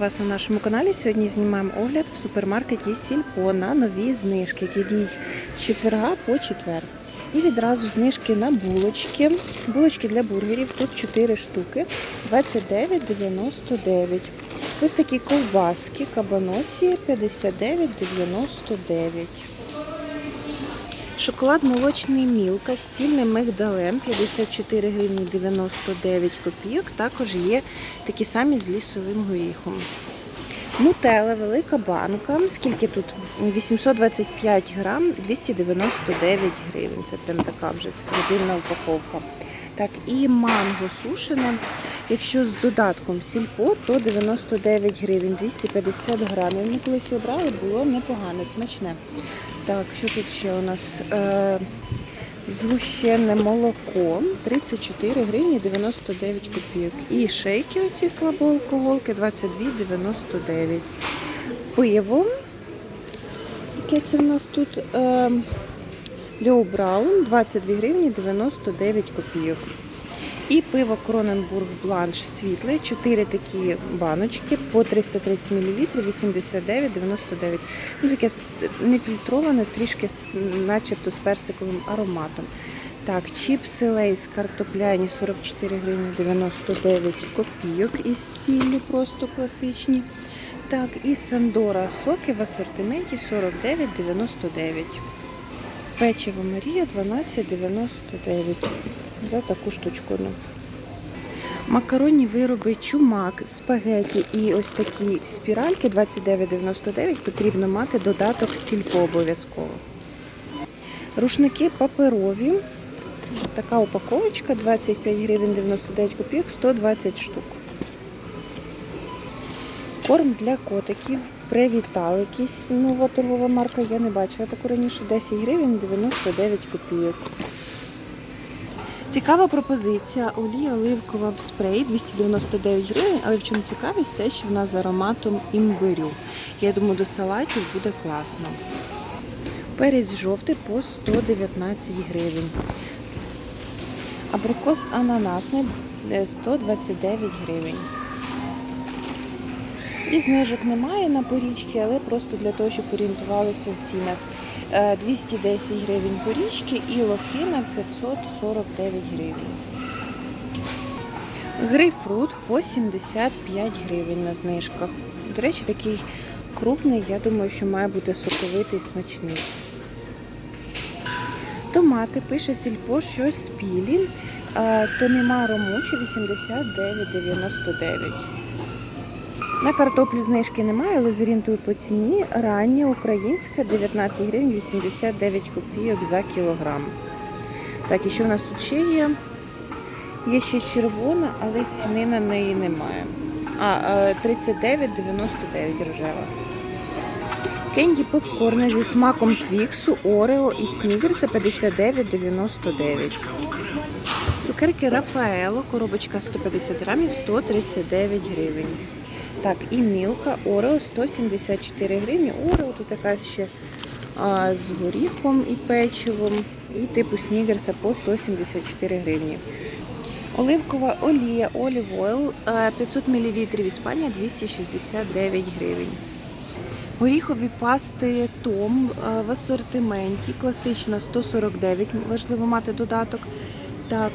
Вас на нашому каналі сьогодні знімаємо огляд в супермаркеті Сільпо на нові знижки, які діють з четверга по четвер. І відразу знижки на булочки. Булочки для бургерів тут 4 штуки, 29,99. Ось такі ковбаски, кабаносі 59,99. Шоколад молочний мілка з цільним мигдалем 54 гривні 99 копійок. Також є такі самі з лісовим горіхом. Нутелла, велика банка. Скільки тут? 825 грам, 299 гривень. Це прям така вже єдина упаковка. Так, і манго сушене. Якщо з додатком сільпо, то 99 гривень, 250 грамів. Ми колись обрали, було непогане, смачне. Так, що тут ще у нас? Е, згущене молоко 34 гривні 99 копійок. І шейки оці слабоалкоголки 22,99. Пиво. Яке це в нас тут? Льоу Браун 22 гривні 99 копійок. І пиво Кроненбург Бланш світле, 4 такі баночки по 330 мл, 89,99. Ну, таке нефільтроване, трішки начебто з персиковим ароматом. Так, чіпси лейс картопляні 44 гривні 99 копійок із сіллю, просто класичні. Так, і Сандора соки в асортименті 49,99. Печиво Марія 12,99 за таку штучку. Макаронні вироби чумак, спагеті і ось такі спіральки 29,99 потрібно мати додаток сільпо обов'язково. Рушники паперові. Така упаковочка 25 гривень 99 копійок, 120 штук. Корм для котиків. Привітал якийсь нова торгова марка. Я не бачила таку раніше 10 гривень 99 копійок. Цікава пропозиція. Олія оливкова в спрей 299 гривень, але в чому цікавість те, що вона з ароматом імбирю. Я думаю, до салатів буде класно. Перець жовтий по 119 гривень. Абрикос ананасний е, 129 гривень. І знижок немає на порічки, але просто для того, щоб орієнтувалися в цінах. Е, 210 гривень порічки і лохина 549 гривень. Грейпфрут по 75 гривень на знижках. До речі, такий крупний, я думаю, що має бути соковитий, смачний. Томати пише сільпо щось спілі. Е, Томімаро мучі 89,99. На картоплю знижки немає, але зорієнтую по ціні. Рання українська 19 гривень 89 копійок за кілограм. Так, і що в нас тут ще є? Є ще червона, але ціни на неї немає. А, е, 39,99 рожева. Кенді попкорни зі смаком твіксу, Орео і Снігерса 59,99. Цукерки Рафаело, коробочка 150 грамів, 139 гривень. Так, і мілка Орео 174 гривні. Орео тут якась ще а, з горіхом і печивом. І типу снігерса по 174 гривні. Оливкова олія Olive Oil 500 мл Іспанія 269 гривень. Горіхові пасти Том в асортименті. Класична 149, важливо мати додаток. Так,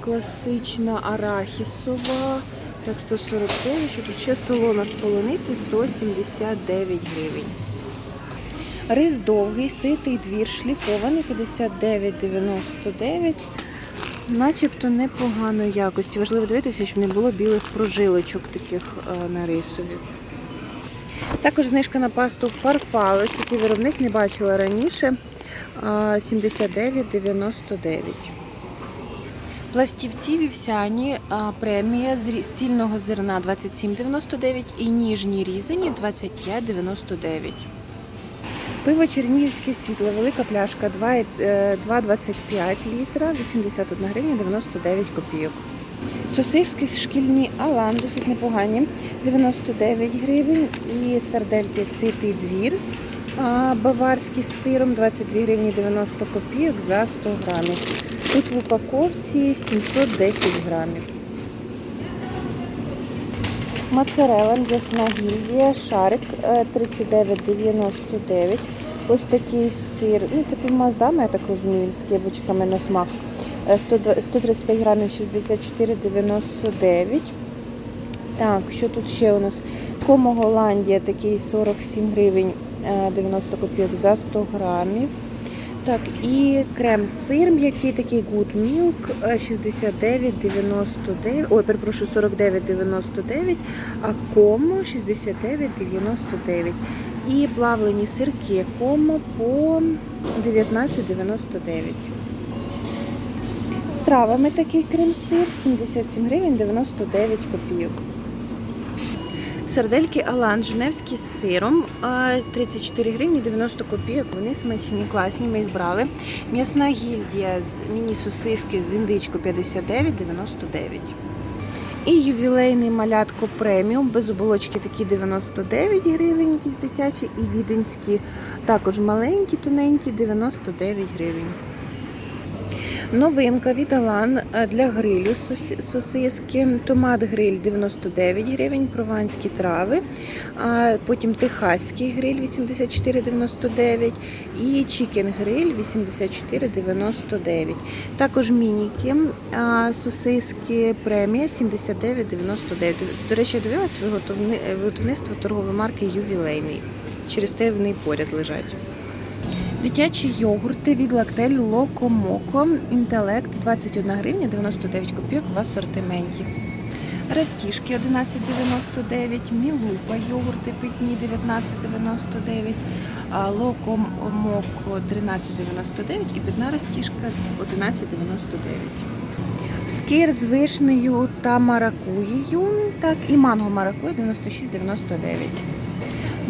класична арахісова. Так, 149, що тут ще солона з полуниці 179 гривень. Рис довгий, ситий двір, шліфований 59,99. Начебто непоганої якості. Важливо дивитися, щоб не було білих прожилочок таких е, на рисові. Також знижка на пасту фарфал. Такий виробник не бачила раніше. е, 79,99. Пластівці вівсяні премія з цільного зерна 27,99 і ніжні різані 25,99. Пиво Чернігівське світле, велика пляшка 2, е, 2,25 літра, 81 гривня 99 копійок. Сосиски шкільні Алан, досить непогані, 99 гривень. І сардельки ситий двір, а, баварський з сиром 22 гривні 90 копійок за 100 грамів. Тут в упаковці 710 грамів. Моцарелла, м'ясна гільдія, шарик е, 39,99. Ось такий сир, ну типу маздами, я так розумію, з кибочками на смак. Е, 102 135 грамів 64,99. Так, що тут ще у нас? Комо Голландія, такий 47 гривень е, 90 копійок за 100 грамів. Так, і крем-сир м'який, такий Good Milk е, 69,99, ой, перепрошую, 49,99, а комо 69,99. І плавлені сирки комо по 19,99. З травами такий крем-сир 77 гривень 99 копійок. Сердельки Алан Женевські з сиром е, 34 гривні 90 копійок. Вони смачні, класні. Ми їх брали. М'ясна гільдія з міні-сосиски з індичку 59,99. І ювілейний малятко преміум без оболочки такі 99 гривень, якісь дитячі, і віденські також маленькі, тоненькі 99 гривень. Новинка від Алан е, для грилю сосиски. Томат гриль 99 гривень, прованські трави. Потім техаський гриль 84,99 і чікен гриль 84,99. Також мініки сосиски премія 79,99. До речі, я дивилась виготовни- виготовництво торгової марки ювілейний. Через те вони поряд лежать. Дитячі йогурти від лактель Локомоко Інтелект 21 гривня 99 копійок в асортименті. Растішки 11,99, Мілупа йогурти питні 19,99, а Локомоко 13,99 і питна растішка 11,99. Скир з вишнею та маракуєю, так, і манго маракує 96,99.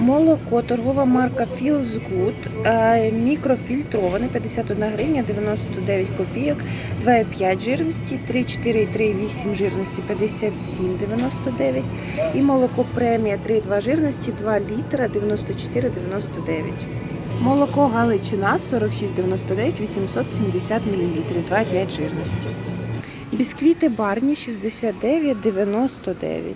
Молоко, торгова марка Feels Good, е, мікрофільтроване 51 гривня 99 копійок, 2,5 жирності, 3,4,3,8 жирності 57,99 і молоко премія 3,2 жирності 2 літра 94,99. Молоко Галичина 46,99 870 мл, 2,5 жирності. Бісквіти Барні 69,99.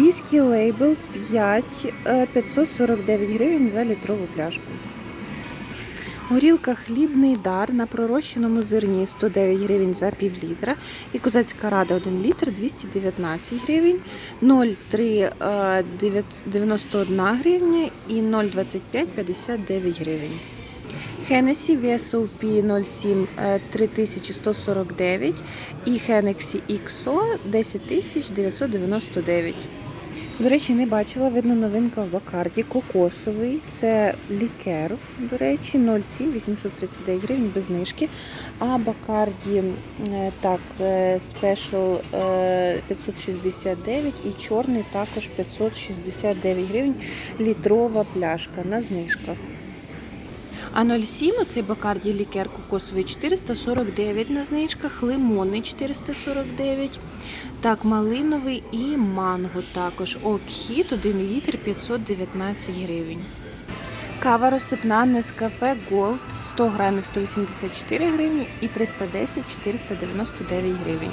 Віскі лейбл 5 е, 549 гривень за літрову пляшку. Горілка хлібний дар на пророщеному зерні 109 гривень за пів літра. І козацька рада 1 літр 219 гривень, 0,3 е, 91 гривня і 0,25 59 гривень. Хенесі VSOP 07 е, 3149 і Хенексі XO 10999. До речі, не бачила, видно новинка в Бакарді. Кокосовий. Це лікер, до речі, 0,7 839 гривень без знижки. А Бакарді е, так, е, спешл е, 569 і чорний також 569 гривень. Літрова пляшка на знижках. А 0,7 оцей Бакарді лікер кокосовий 449 на знижках, лимонний 449, так, малиновий і манго також. Окхіт 1 літр 519 гривень. Кава розсипна Нескафе Gold 100 грамів 184 гривні і 310 499 гривень.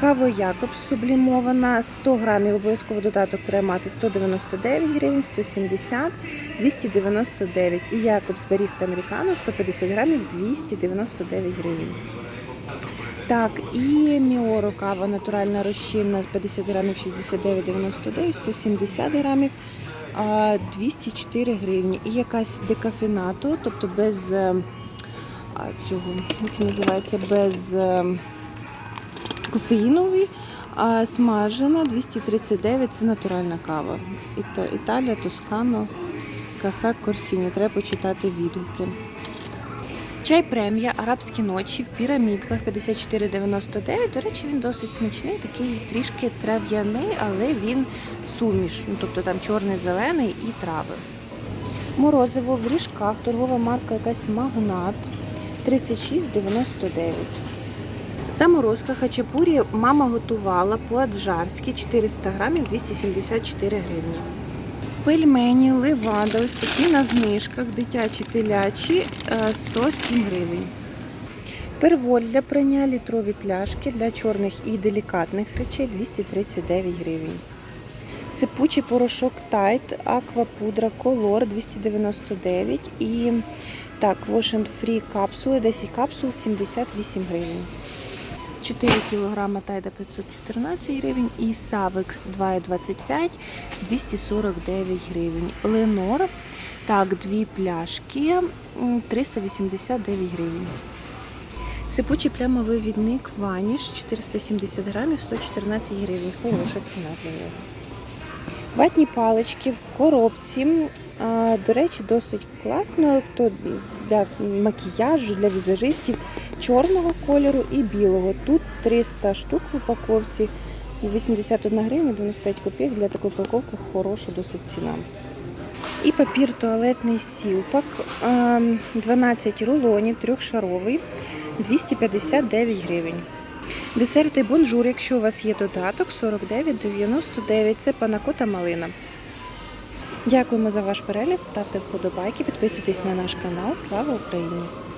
Кава Якобс сублімована 100 грамів, обов'язково додаток треба мати 199 гривень, 170, 299. І Якобс Баріста Американо 150 грамів, 299 гривень. Так, і Міоро кава натуральна розчинна 50 грамів 69,99, 170 грамів 204 гривні. І якась декафінато, тобто без е, цього, як називається, без. Кофеїновий, а смажена 239 це натуральна кава. Іта- Італія, Тоскано, кафе Корсіні. Треба почитати відгуки. Чай премія арабські ночі в пірамідках 54,99. До речі, він досить смачний, такий трішки трав'яний, але він суміш. Ну, тобто там чорний, зелений і трави. Морозиво в ріжках, торгова марка якась магнат 36,99. Заморозка хачапурі мама готувала по-аджарськи 400 грамів 274 гривні. Пельмені, левада, ось такі на знижках, дитячі телячі е, 107 гривень. Перволь для прання літрові пляшки для чорних і делікатних речей 239 гривень. Сипучий порошок Tide, аквапудра Color 299 і так, Wash and Free капсули, 10 капсул 78 гривень. 4 кг тайда 514 гривень і Savix 2,25 249 гривень. Ленор, так, дві пляшки 389 гривень. Сипучий плямовий відник Ваніш 470 грамів 114 гривень. Хороша ціна для нього. Ватні палички в коробці. До речі, досить класно. Хто для макіяжу, для візажистів чорного кольору і білого. Тут 300 штук в упаковці. і 81 гривня 95 копійок. Для такої упаковки хороша досить ціна. І папір туалетний сілпак. 12 рулонів, трьохшаровий, 259 гривень. Десерти бонжур, якщо у вас є додаток, 49,99. Це панакота малина. Дякуємо за ваш перегляд. Ставте вподобайки, підписуйтесь на наш канал. Слава Україні!